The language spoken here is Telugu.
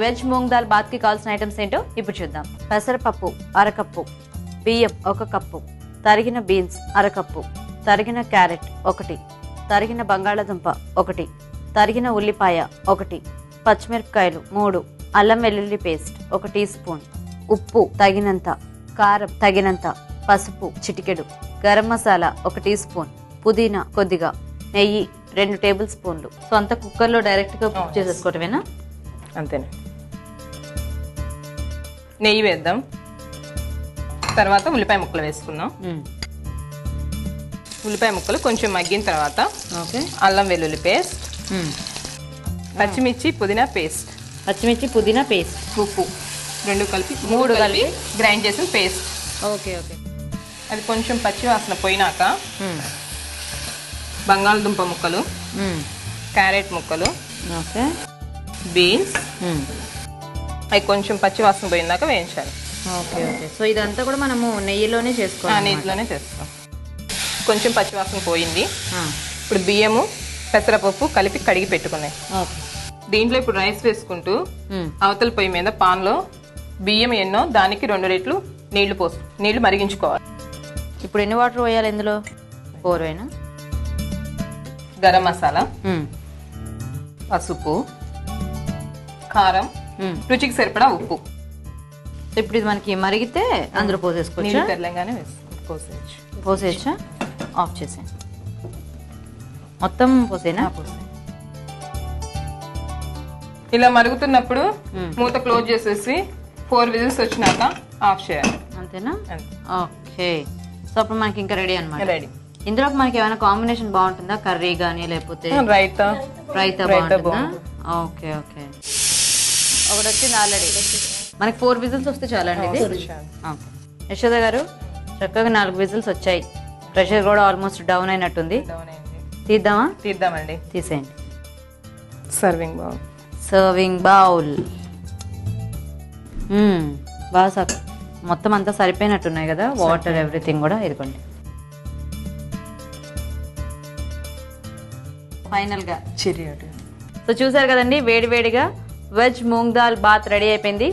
వెజ్ మూంగ్ దాల్ బాత్కి కావాల్సిన ఐటమ్స్ ఏంటో ఇప్పుడు చూద్దాం. పెసరపప్పు అరకప్పు బియ్యం ఒక కప్పు తరిగిన బీన్స్ అరకప్పు తరిగిన క్యారెట్ ఒకటి తరిగిన బంగాళాదుంప ఒకటి తరిగిన ఉల్లిపాయ ఒకటి పచ్చిమిరపకాయలు మూడు అల్లం వెల్లుల్లి పేస్ట్ ఒక టీ స్పూన్ ఉప్పు తగినంత కారం తగినంత పసుపు చిటికెడు గరం మసాలా ఒక టీ స్పూన్ పుదీనా కొద్దిగా నెయ్యి రెండు టేబుల్ స్పూన్లు. సో అంతా కుక్కర్లో డైరెక్ట్గా కుక్ చేసేసుకోవటమేనా? అంతేనే నెయ్యి వేద్దాం. తర్వాత ఉల్లిపాయ ముక్కలు వేసుకుందాం. ఉల్లిపాయ ముక్కలు కొంచెం మగ్గిన తర్వాత ఓకే. అల్లం వెల్లుల్లి పేస్ట్ పచ్చిమిర్చి పుదీనా పేస్ట్. పచ్చిమిర్చి పుదీనా పేస్ట్. ఉప్పు. రెండు కలిపి మూడు కలిపి గ్రైండ్ చేసిన పేస్ట్. Okay okay. అది కొంచెం పచ్చి వాసన పోయినాక బంగాళదుంప ముక్కలు క్యారెట్ ముక్కలు ఓకే. బీన్స్ అవి కొంచెం పచ్చి వాసన పోయినాక వేయించాలి. Okay okay. సో ఇదంతా కూడా మనము నెయ్యిలోనే చేసుకోవాలి నీటిలోనే చేస్తాం. కొంచెం పచ్చి వాసన పోయింది. ఇప్పుడు బియ్యము పెసరపప్పు కలిపి కడిగి పెట్టుకున్నాయి. దీంట్లో ఇప్పుడు రైస్ వేసుకుంటూ అవతల పొయ్యి మీద పాన్లో బియ్యం ఎన్నో దానికి రెండు రెట్లు నీళ్ళు పోసు నీళ్ళు మరిగించుకోవాలి. ఇప్పుడు ఎన్ని వాటర్ పోయాలి ఇందులో? ఫోర్ అయినా గరం మసాలా పసుపు కారం రుచికి సరిపడా ఉప్పు. ఇప్పుడు ఇది మనకి మరిగితే అందులో పోసేసుకోవచ్చా? పోసేయచ్చు. పోసేయచ్చా? ఆఫ్ చేసేయండి మొత్తం పోసేనా? ఇలా మరుగుతున్నప్పుడు మూత క్లోజ్ చేసేసి ఫోర్ విజిల్స్ వచ్చినాక ఆఫ్ చేయాలి. అంతేనా? అంతే. ఓకే. సో అప్పుడు మనకి ఇంకా రెడీ అనమాట రెడీ. ఇందులో మనకి ఏమైనా కాంబినేషన్ బాగుంటుందా? కర్రీ కానీ లేకపోతే రైతా. రైతా రైతా బాగుంటుందా. Okay okay. ఒకటి వచ్చింది ఆల్రెడీ మనకి ఫోర్ విజిల్స్ వస్తే చాలండి ఇది. యశోద గారు చక్కగా నాలుగు విజిల్స్ వచ్చాయి. ప్రెషర్ కూడా ఆల్మోస్ట్ డౌన్ అయినట్టుంది. తీద్దామా? తీద్దామండి. తీసేయండి. సర్వింగ్ బాగు సర్వింగ్ బౌల్ బాగా సక్ మొత్తం అంతా సరిపోయినట్టున్నాయి కదా? వాటర్ ఎవ్రీథింగ్ కూడా ఇదిగోండి. ఫైనల్గా చిరి సో చూసారు కదండి వేడి వేడిగా veg moong dal bath ready అయిపోయింది.